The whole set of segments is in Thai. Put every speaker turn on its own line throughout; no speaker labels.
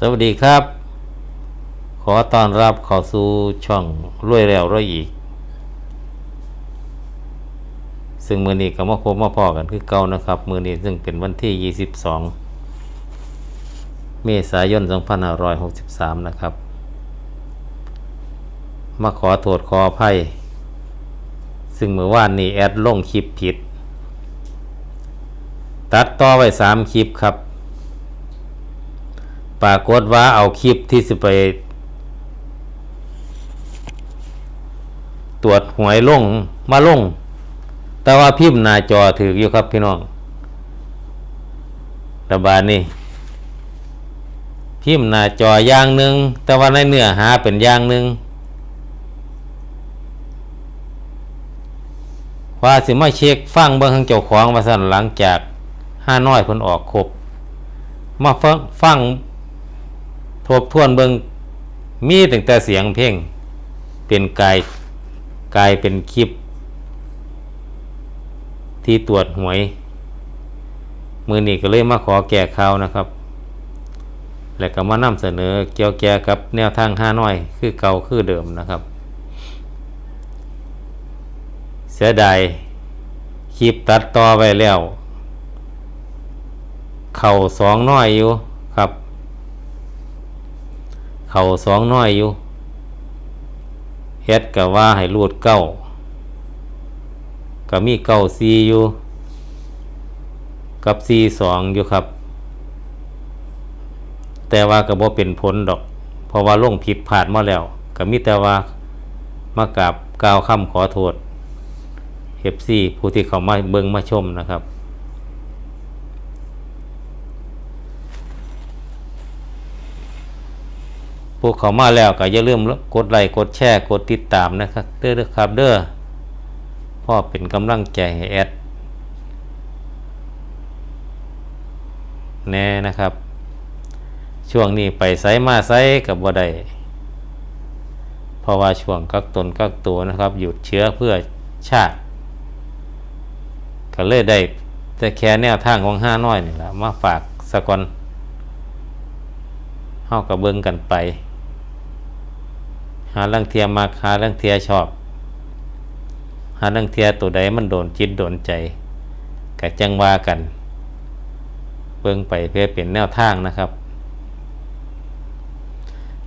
สวัสดีครับ ขอต้อนรับเข้าสู่ช่องรวยแล้วรวยอีก ซึ่งมือนี้ก็มาพบมาพอกันคือเก่านะครับ มือนี้ซึ่งเป็นวันที่ 22 เมษายน 2563 นะครับ มาขอโทษขออภัย ซึ่งเมื่อวานนี้แอดลงคลิปผิด ตัดต่อไว้ 3 คลิปครับ ปรากฏว่าเอาคลิปที่สิไปตรวจหวยลงมาลง แต่ว่าพิมพ์หน้าจอถืออยู่ครับพี่น้องระบาดนี่พิมพ์หน้าจออย่างหนึ่งแต่ว่าในเนื้อหาเป็นอย่างหนึ่งว่าสิมาเช็คฟังเบิ่งทางเจ้าของมาสั่นหลังจากห้าน้อยคนออกครบมาฟังฟัง ทบทวนเบิงมีตั้งแต่เสียงเพลงเป็นกายกลายเป็นคลิป ที่ตรวจหวย มือนี้ก็เลยมาขอแก้ข่าวนะครับ และก็มานำเสนอเกี่ยวแก่กับแนวทางห้าน้อย คือเก่าคือเดิมนะครับ เสียดายคลิปตัดต่อไปแล้ว เข่าสองน้อยอยู่ครับ เข่าสองน้อยอยู่เฮ็ดกับว่าให้รูดเก้าก็มีเก้าซีอยู่ กับซีสองอยู่ครับ แต่ว่าก็บ่เป็นผลดอก เพราะว่าลงผิดพลาดมาแล้วก็มีแต่ว่ามากราบกล่าวคำขอโทษเฮฟซีผู้ที่เขามาเบิ่งมาชมนะครับ พวกเขามาแล้วก็อย่าลืมกดไลค์กดแชร์กดติดตามนะครับเด้อครับเด้อพ่อเป็นกำลังใจให้แอดแน่นะครับ ช่วงนี้ไปไซมาไซกับบ่ได้เพราะว่าช่วงกักตนกักตัวนะครับ หยุดเชื้อเพื่อชาติ ก็เลยได้แต่แค่แนวทางของห้าน้อยนี่แหละมาฝากสะกอนเฮากับเบิ่งกันไป หาลังเทียมากหาลังเทียชอบ หาลังเทียตัวใดมันโดนจิตโดนใจกะจังว่ากัน เบิ่งไปเพื่อเป็นแนวทางนะครับ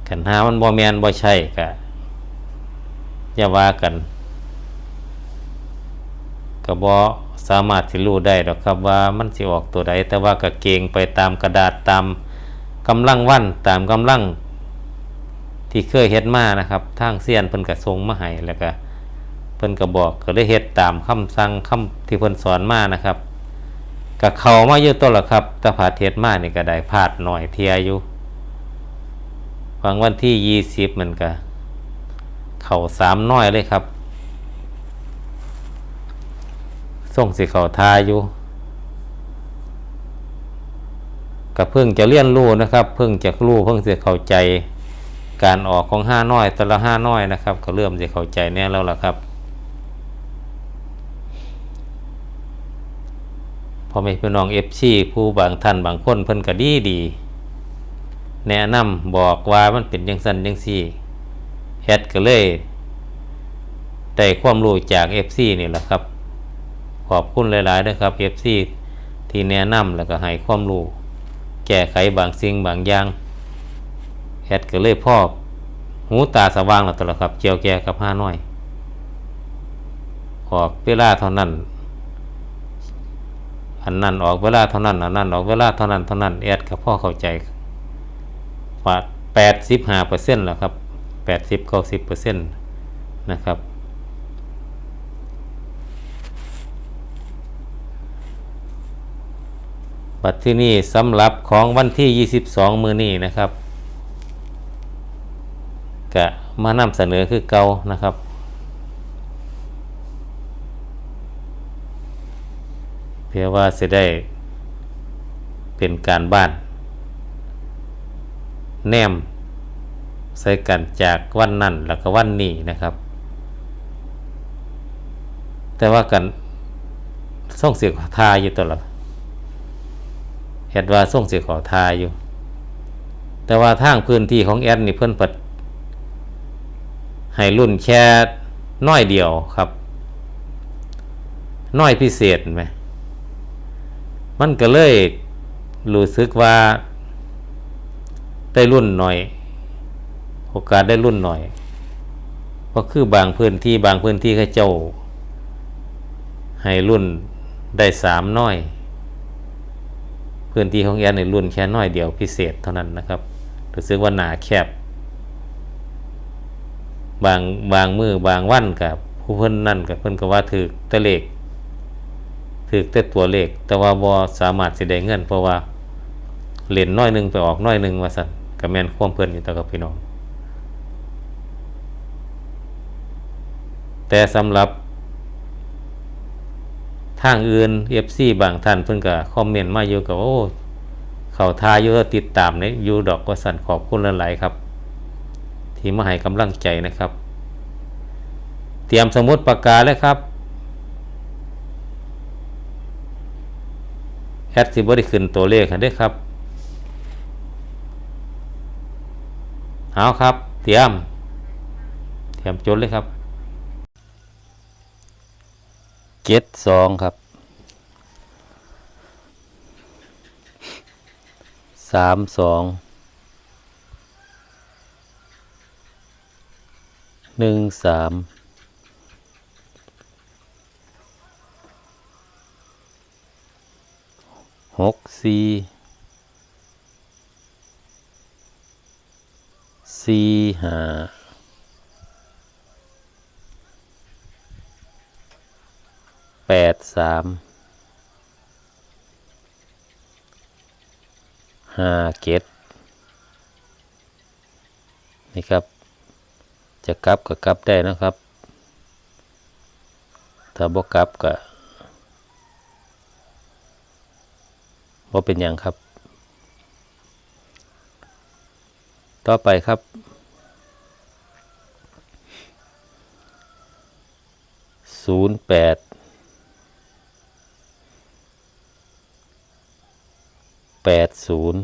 ขันหามันบ่แมนบ่ใช่กะอย่าว่ากันกะบ่สามารถที่รู้ได้หรอกครับว่ามันสิออกตัวใดแต่ว่ากะเกงไปตามกระดาษตามกำลังวันตามกำลัง ที่เคยเฮ็ดมานะครับทางเซียนเพิ่นก็ส่งมาให้แล้วก็เพิ่นก็บอกก็ได้เฮ็ดตามคำสั่งคำที่เพิ่นสอนมานะครับก็เข้ามาเยอะตัวละครับตะผาเทศมานี่ก็ได้พลาดหน่อยเทียอยู่ฟังวันที่ยี่สิบมันก็เข่าสามน้อยเลยครับส่งสิเข่าทายอยู่ก็เพิ่งจะเรียนรู้นะครับ เพิ่งจะรู้เพิ่งจะเข้าใจ การออกของห้าน้อยแต่ละห้าน้อยนะครับ ก็เริ่มจะเข้าใจแน่แล้วล่ะครับพอม่พี่น้องเอฟซีผู้บางท่านบางคนเพิ่นก็ดีดี แนะนำบอกว่ามันเป็นยังสันยังซี่แฮดก็เลยได้ความรู้จากเอฟซีนี่แหละครับขอบคุณหลายๆนะครับเอฟซีที่แนะนำแล้วก็ให้ความรู้แก้ไขบางสิ่งบางอย่าง แอดก็เลยพ่อหูตาสว่างแล้วตัวละครับเจียวแก่กับห้าน้อยออกเวลาเท่านั้น อันนั้นออกเวลาเท่านั้น อันนั้นออกเวลาเท่านั้นเท่านั้นแอดกับพ่อเข้าใจว่าแปดสิบห้าเปอร์เซ็นต์แล้วครับแปดสิบเก้าสิบเปอร์เซ็นต์นะครับบัตรที่นี่สำหรับของวันที่ 22 มือนี้นะครับ กะมานำเสนอคือเก่านะครับ เพื่อว่าจะได้เป็นการบ้าน แนมใส่กันจากวันนั้นแล้วก็วันนี้นะครับ แต่ว่ากันส่งเสียงทาอยู่ตลอดเห็ดว่าส่งเสียขอทาอยู่ แต่ว่าทางพื้นที่ของแอดนี่เพิ่อนเปิด ให้รุ่นแค่น้อยเดียวครับ น้อยพิเศษไหมมันก็เลยรู้สึกว่า ได้รุ่นหน่อย โอกาสได้รุ่นหน่อยเพราะคือบางพื้นที่บางพื้นที่เขาเจ้า ให้รุ่นได้สามน้อย พื้นที่ของแอนในรุ่นแค่น้อยเดียวพิเศษเท่านั้นนะครับรู้สึกว่าหนาแคบ บางบางมือบางวันกับผู้เพิ่นนั่นกับเพิ่นก็ว่าถือตะเลขถือแต่ตัวเลข แต่ว่าบ่สามารถสิได้เงิน เพราะว่าเหรียญน้อยหนึงไปออกน้อยหนึงว่าซั่นก็แมนควมเพิ่นอยู่แต่กับพี่น้อง แต่สำหรับทางอื่น FC บางท่านเพิ่นก็คอมเมนต์มาอยู่กับโอ้เขาทายอยู่ติดตามในยูดอกว่าสั่นขอบคุณหลายๆครับ ที่มาให้กำลังใจนะครับ เตรียมสมุดปากกาเลยครับแอดสิบได้ขึ้นตัวเลขกันด้วยครับเอาครับ เตรียม เตรียมจดเลยครับเจ็ดสองครับสามสอง หนึ่งสามหกสี่สี่ห้าแปดสามห้าเจ็ดนี่ครับ จะกลับก็กลับได้นะครับ ถ้าบ่กลับก็บ่เป็นอย่างครับ ต่อไปครับ ศูนย์แปดแปดศูนย์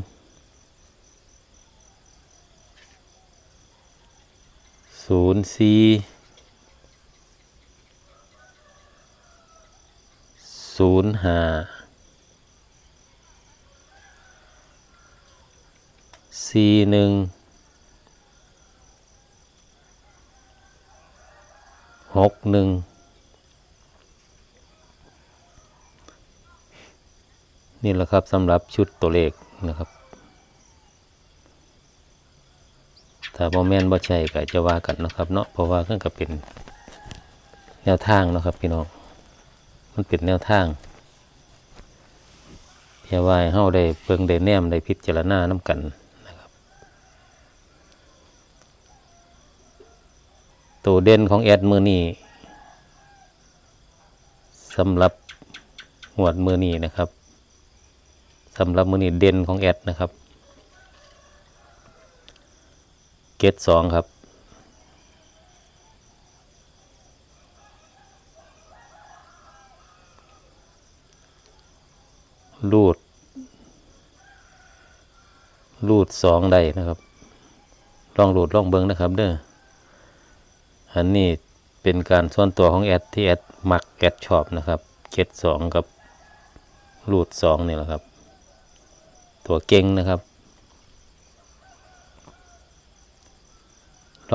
ศูนย์สี่ศูนย์ห้าสี่หนึ่งหกหนึ่งนี่แหละครับสำหรับชุดตัวเลขนะครับ ถ้าบ่แม่นบ่ใช่ก็จะว่ากันนะครับเนาะเพราะว่าเพิ่นก็เป็นแนวทางนะครับพี่น้องมันเป็นแนวทางเพื่อว่าให้เฮาได้เบิ่งได้แนมได้พิจารณานํกันนะครับ ตัวเด่นของแอดมือนี้สำหรับหวดมือนี้นะครับสำหรับมือนี้เด่นของแอดนะครับ เกตสองครับ รูด รูดสองได้นะครับ ลองรูดลองเบิ้งนะครับเด้อ อันนี้เป็นการส่วนตัวของแอดที่แอดมักแอดชอบนะครับ เกตสองกับรูดสองนี่แหละครับ ตัวเก่งนะครับ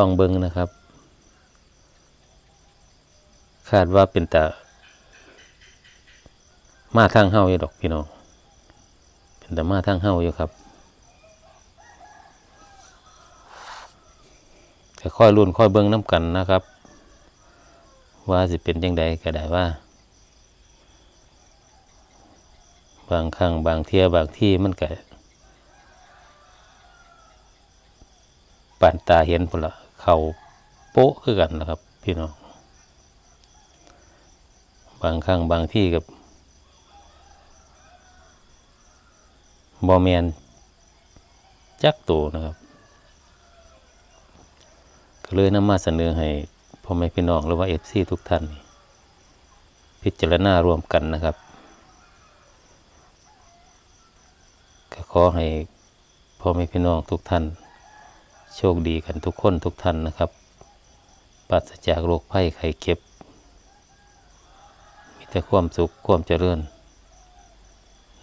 องเบิ้งนะครับ คาดว่าเป็นแต่มาทางเฮาอยู่ดอกพี่น้อง เป็นแต่มาทางเฮาอยู่ครับก็ค่อยรุ่นค่อยเบิ้งน้ำกันนะครับ ว่าสิเป็นยังไงก็ได้ว่า บางครั้งบางเที่ยบางที่มันก็ปานตาเห็นพุ่นละ เขาโป๊ะคือกันนะครับ พี่น้อง บางครั้งบางที่กับบอแมนจักโตนะครับ ก็เลยนำมาเสนอให้พ่อแม่พี่น้องหรือว่าเอฟซีทุกท่าน พิจารณารวมกันนะครับก็ขอให้พ่อแม่พี่น้องทุกท่าน โชคดีกันทุกคนทุกท่านนะครับปราศจากโรคภัยไข้เจ็บ มีแต่ความสุขความเจริญ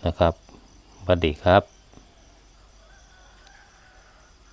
นะครับสวัสดีครับ